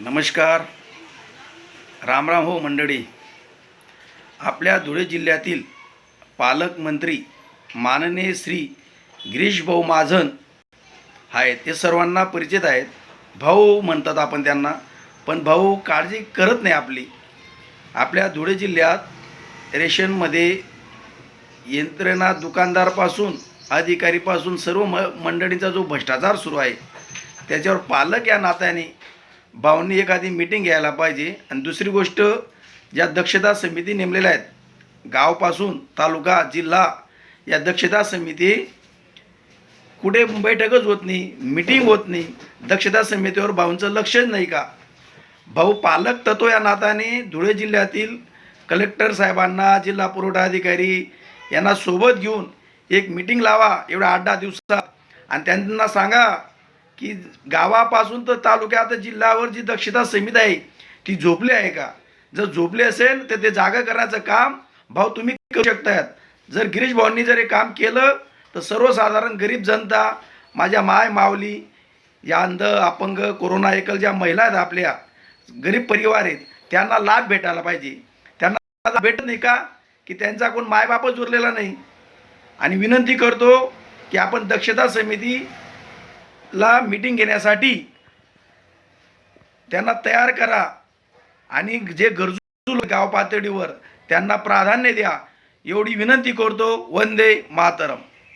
नमस्कार. रामराम हो मंडळी. आपल्या धुळे जिल्ह्यातील पालकमंत्री माननीय श्री गिरीश भाऊ महाजन आहेत. ते सर्वांना परिचित आहेत. भाऊ म्हणतात आपण त्यांना पण भाऊ काळजी करत नाही आपली. आपल्या धुळे जिल्ह्यात रेशनमध्ये यंत्रणा दुकानदारपासून अधिकारीपासून सर्व म मंडळींचा जो भ्रष्टाचार सुरू आहे त्याच्यावर पालक या नात्याने भाऊंनी एखादी मिटिंग घ्यायला पाहिजे. आणि दुसरी गोष्ट ज्या दक्षता समिती नेमलेल्या आहेत गावपासून तालुका जिल्हा या दक्षता समिती कुठे बैठकच होत नाही मिटिंग होत नाही. दक्षता समितीवर भाऊंचं लक्षच नाही का? भाऊ पालक तत्व या नात्याने धुळे जिल्ह्यातील कलेक्टर साहेबांना जिल्हा पुरवठा अधिकारी यांना सोबत घेऊन एक मिटिंग लावा एवढ्या आठ दहा दिवसात. आणि त्यांना सांगा की गावापासून तर तालुक्यात जिल्ह्यावर जी दक्षता समिती आहे ती झोपली आहे का? जर झोपली असेल तर ते जागा करण्याचं काम भाऊ तुम्ही करू शकतात जर गिरीश भाऊंनी जर हे काम केलं तर सर्वसाधारण गरीब जनता माझ्या माय मावली या अंध अपंग कोरोना एकल ज्या महिला आहेत आपल्या गरीब परिवार आहेत त्यांना लाभ भेटायला पाहिजे. त्यांना लाभ भेटत नाही का? की त्यांचा कोण मायबापच उरलेला नाही. आणि विनंती करतो की आपण दक्षता समिती ला मीटिंग घेण्यासाठी त्यांना तयार करा आणि जे गरजू गाव पातळीवर त्यांना प्राधान्य द्या एवढी विनंती करतो वंदे मातरम.